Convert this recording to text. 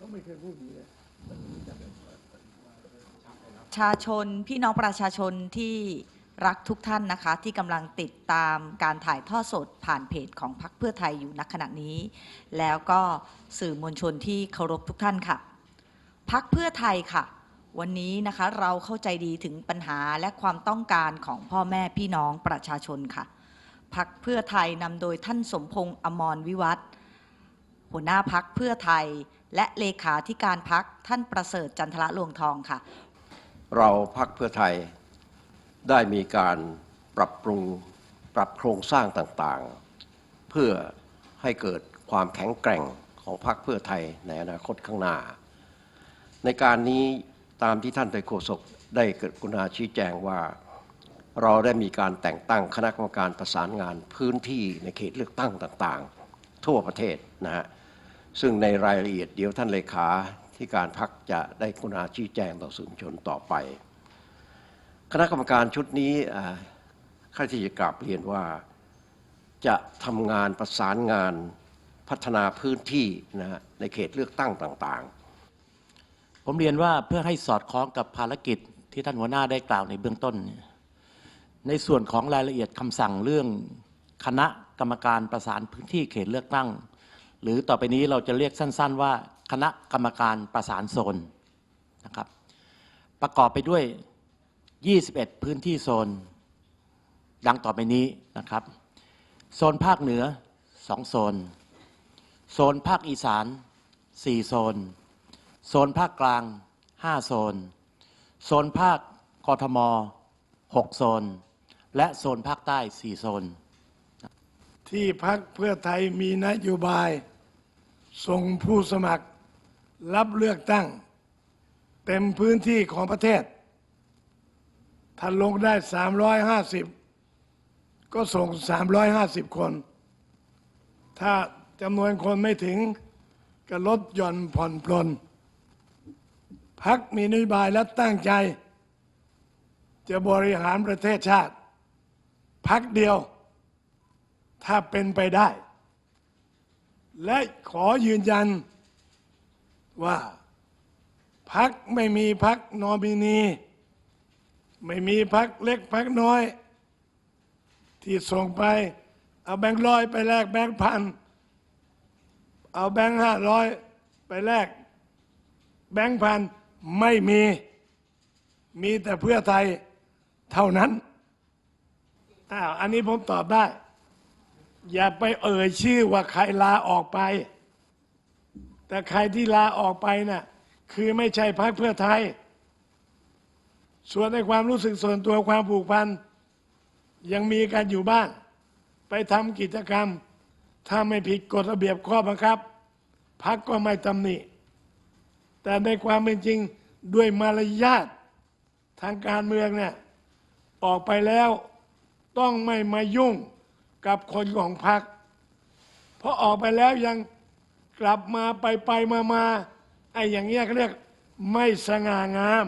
เขาไม่เคยพูดอย่างนี้เลยประชาชนพี่น้องประชาชนที่รักทุกท่านนะคะ ที่กำลังติดตามการถ่ายทอดสดผ่านเพจของพรรคเพื่อไทยอยู่ณขณะนี้ แล้วก็สื่อมวลชนที่เคารพทุกท่านค่ะพรรคเพื่อไทยค่ะ วันนี้นะคะเราเข้าใจดีถึงปัญหาและความต้องการของพ่อแม่พี่น้องประชาชนค่ะพรรคเพื่อไทยนำโดยท่านสมพงษ์อมรวิวัฒน์ หัวหน้าพักเพื่อไทย และเลขาธิการพักท่านประเสริฐจันทระลวงทองค่ะ เราพักเพื่อไทยได้มีการปรับปรุงปรับโครงสร้างต่างๆ เพื่อให้เกิดความแข็งแกร่งของพรรคเพื่อไทยในอนาคตข้างหน้า ในการนี้ตามที่ท่านไตโฆษกได้เกิดกุณาชี้แจงว่า เราได้มีการแต่งตั้งคณะกรรมการประสานงานพื้นที่ในเขตเลือกตั้งต่างๆ ทั่วประเทศนะฮะ ซึ่งในรายละเอียดเดี๋ยวท่านเลขาที่การพักจะได้กุณาชี้แจงต่อสื่อมวลชนต่อไป คณะกรรมการชุดนี้อ่าข้าที่จะกราบเรียนว่าจะทำงานประสานงานพัฒนาพื้นที่นะในเขตเลือกตั้งต่างๆ ผมเรียนว่าเพื่อให้สอดคล้องกับภารกิจที่ท่านหัวหน้าได้กล่าวในเบื้องต้น ในส่วนของรายละเอียดคำสั่งเรื่องคณะกรรมการประสานพื้นที่เขตเลือกตั้ง หรือต่อไปนี้เราจะเรียกสั้น ๆ ว่าคณะกรรมการประสานโซนนะครับ ประกอบไปด้วย 21 พื้นที่โซน ดังต่อไปนี้นะครับ โซนภาคเหนือ 2 โซน โซนภาคอีสาน 4 โซน โซนภาคกลาง 5 โซน โซนภาคกทม 6 โซน และโซนภาคใต้ 4 โซน ที่พักเพื่อไทยมีนโยบาย ส่งผู้สมัครรับเลือกตั้ง เต็มพื้นที่ของประเทศถ้าลงได้ 350 ก็ส่ง 350 คน ถ้าจำนวนคนไม่ถึงก็ลดหย่อนผ่อนปลนพักมีนโยบายและตั้งใจ จะบริหารประเทศชาติพักเดียว ถ้าเป็นไปได้ และขอยืนยันว่าพักไม่มีพักนอมินี ไม่มีพักเล็กพักน้อย ที่ส่งไป เอาแบงค์ร้อยไปแลกแบงค์พัน เอาแบงค์ห้าร้อยไปแลกแบงค์พันไม่มี มีแต่เพื่อไทยเท่านั้นอ้าวอันนี้ผมตอบได้ อย่าไปเอ่ยชื่อว่าใครลาออกไป แต่ใครที่ลาออกไปน่ะคือไม่ใช่พรรคเพื่อไทย ส่วนในความรู้สึกส่วนตัวความผูกพัน ยังมีกันอยู่บ้าง ไปทำกิจกรรม ถ้าไม่ผิดกฎระเบียบข้อบังคับพักก็ไม่ตำหนิ แต่ในความเป็นจริงด้วยมารยาททางการเมืองเนี่ยออกไปแล้วต้องไม่มายุ่ง กับคนของพรรคเพราะออกไปแล้วยังกลับมาไปไปมามาไอ้อย่างเงี้ยเขาเรียกไม่สง่างาม